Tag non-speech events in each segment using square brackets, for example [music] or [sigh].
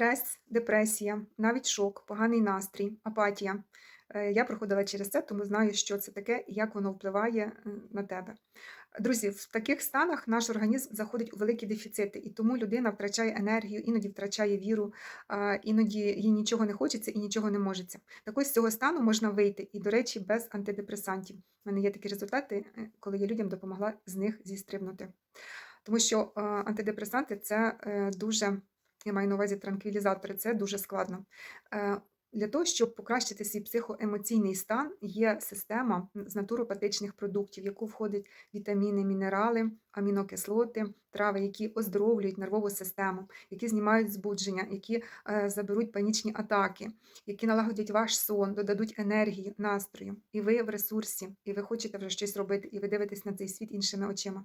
стрес, депресія, навіть шок, поганий настрій, апатія. Е, Я проходила через це, тому знаю, що це таке і як воно впливає е, на тебе. Друзі, в таких станах наш організм заходить у великі дефіцити, і тому людина втрачає енергію, іноді втрачає віру, іноді їй нічого не хочеться і нічого не можеться. Так ось з цього стану можна вийти, і, до речі, без антидепресантів. У мене є такі результати, е, коли я людям допомогла з них зістрибнути. Тому що антидепресанти це дуже, я маю на увазі транквілізатори, це дуже складно. Для того, щоб покращити свій психоемоційний стан, є система з натуропатичних продуктів, в яку входять вітаміни, мінерали, амінокислоти, трави, які оздоровлюють нервову систему, які знімають збудження, які е, заберуть панічні атаки, які налагодять ваш сон, додадуть енергії, настрою. І ви в ресурсі, і ви хочете вже щось робити, і ви дивитесь на цей світ іншими очима.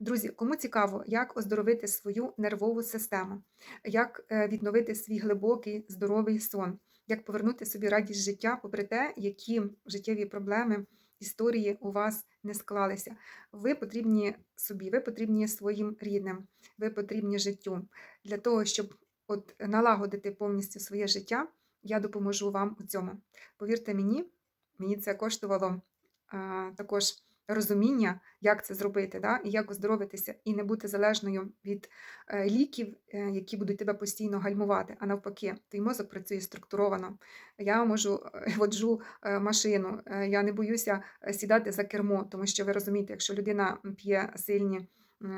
Друзі, кому цікаво, як оздоровити свою нервову систему, як е, відновити свій глибокий здоровий сон, як повернути собі радість життя, попри те, які життєві проблеми, історії у вас не склалися. Ви потрібні собі, ви потрібні своїм рідним, ви потрібні життю. Для того, щоб от налагодити повністю своє життя, я допоможу вам у цьому. Повірте мені, мені це коштувало а, також розуміння, як це зробити, да? і як оздоровитися, і не бути залежною від е, ліків, е, які будуть тебе постійно гальмувати. А навпаки, твій мозок працює структуровано. Я можу е, [laughs] воджу машину, я не боюся сідати за кермо, тому що ви розумієте, якщо людина п'є сильні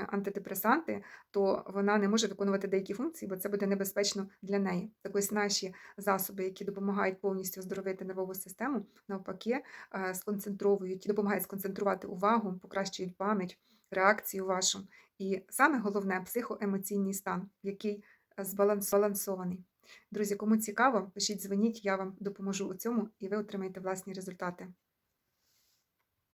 антидепресанти, то вона не може виконувати деякі функції, бо це буде небезпечно для неї. Так ось наші засоби, які допомагають повністю оздоровити нервову систему, навпаки, е, сконцентровують, допомагають сконцентрувати увагу, покращують пам'ять, реакцію вашу. І саме головне психоемоційний стан, який е, збалансований. Друзі, кому цікаво, пишіть, дзвоніть, я вам допоможу у цьому, і ви отримаєте власні результати.